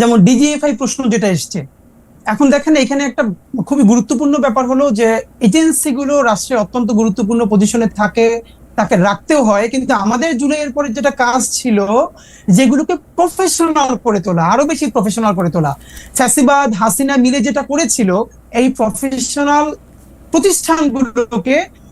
যেমন ডিজিএফআই প্রশ্ন যেটা এসছে। এখন দেখেন এখানে একটা খুবই গুরুত্বপূর্ণ ব্যাপার হলো যে এজেন্সিগুলো রাষ্ট্রের অত্যন্ত গুরুত্বপূর্ণ পজিশনে থাকে, তাকে রাখতেও হয়, কিন্তু আমাদের জুলাইয়ের পরে যেটা কাজ ছিল, যেগুলোকে প্রফেশনাল করে তোলা, আরও বেশি প্রফেশনাল করে তোলা ফ্যাসিবাদ হাসিনা মিলে যেটা করেছিল, এই প্রফেশনাল প্রতিষ্ঠানগুলোকে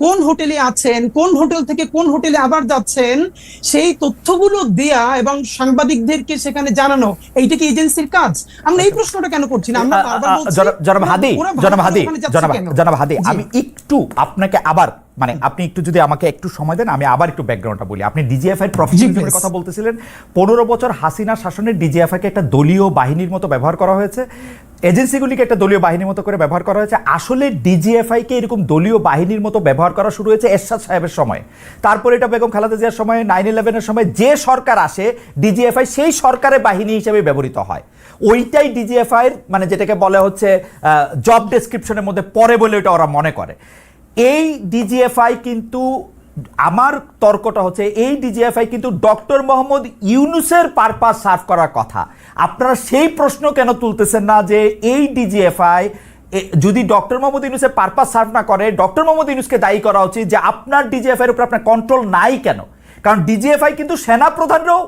কোন হোটেলে আছেন কোন হোটেল থেকে কোন হোটেলে আবার যাচ্ছেন সেই তথ্যগুলো দেয়া এবং সাংবাদিকদেরকে সেখানে জানানো এইটা কি এজেন্সির কাজ? আমরা এই প্রশ্নটা কেন করছি না? আমরা জনাব- হাদি জনাব হাদি জনাব হাদি আমি একটু আপনাকে আবার মানে আপনি একটু যদি আমাকে একটু সময় দেন আমি আবার একটু ব্যাকগ্রাউন্ডটা বলি। আপনি ডিজিএফআই জি, কথা বলতেছিলেন পনেরো বছর হাসিনা শাসনের ডিজিএফআই কে একটা দলীয় বাহিনীর মতো ব্যবহার করা হয়েছে। এজেন্সিগুলিকে একটা দলীয় বাহিনীর মতো করে ব্যবহার করা হয়েছে। আসলে ডিজিএফআইকে এরকম দলীয় বাহিনীর মতো ব্যবহার করা শুরু হয়েছে এরশাদ সাহেবের সময়। তারপর এটা বেগম খালেদা জিয়ার সময় নাইন ইলেভেনের সময় যে সরকার আসে, ডিজিএফআই সেই সরকারের বাহিনী হিসেবে ব্যবহৃত হয়। ওইটাই ডিজিএফআই মানে যেটাকে বলা হচ্ছে জব ডেসক্রিপশনের মধ্যে পড়ে বলে ওটা ওরা মনে করে। এই ডিজিএফআই কিন্তু আমার তর্কটা হচ্ছে এই ডিজিএফআই কিন্তু ডক্টর মোহাম্মদ ইউনুসের পারপাস সার্ভ করার কথা। আপনারা সেই প্রশ্ন কেন তুলতেছেন না যে এই ডিজিএফআই যদি ডক্টর মোহাম্মদ ইউনুসের পারপাস সার্ভ না করে ডক্টর মোহাম্মদ ইউনুসকে দায়ী করা উচিত যে আপনার ডিজিএফআই এর উপর আপনার কন্ট্রোল নাই কেন? কারণ ডিজিএফআই কিন্তু সেনা প্রধানরাও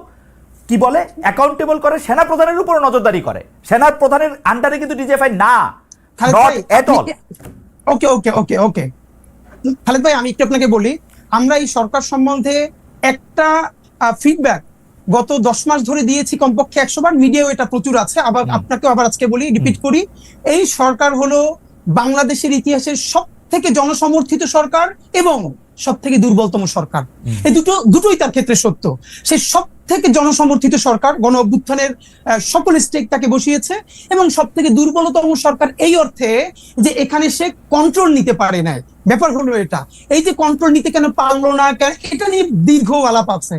কি বলে অ্যাকাউন্টেবল করে সেনা প্রধানের উপর নজরদারি করে। সেনা প্রধানের আন্ডারে কিন্তু ডিজিএফআই না not at all okay okay okay okay. Khaled ভাই আমি একটু আপনাকে বলি আমরা এই সরকার সম্বন্ধে একটা ফিডব্যাক গত দশ মাস ধরে দিয়েছি কমপক্ষে একশো বার মিডিয়াও এটা প্রচুর আছে আবার আপনাকেও আবার আজকে বলি রিপিট করি। এই সরকার হলো বাংলাদেশের ইতিহাসের সব থেকে জনসমর্থিত সরকার এবং সব থেকে দুর্বলতম সরকার। এই দুটো দুটোই তার ক্ষেত্রে সত্য। সে সব থেকে জনসমর্থিত সরকার গণ অভ্যুত্থানের সকল স্টেক তাকে বসিয়েছে এবং সব থেকে দুর্বলতম সরকার এই অর্থে যে এখানে সে কন্ট্রোল নিতে পারে না ব্যাপার হলো এটা। এই যে কন্ট্রোল নিতে কেন পারল না কেন এটা নিয়ে দীর্ঘ আলাপ আছে।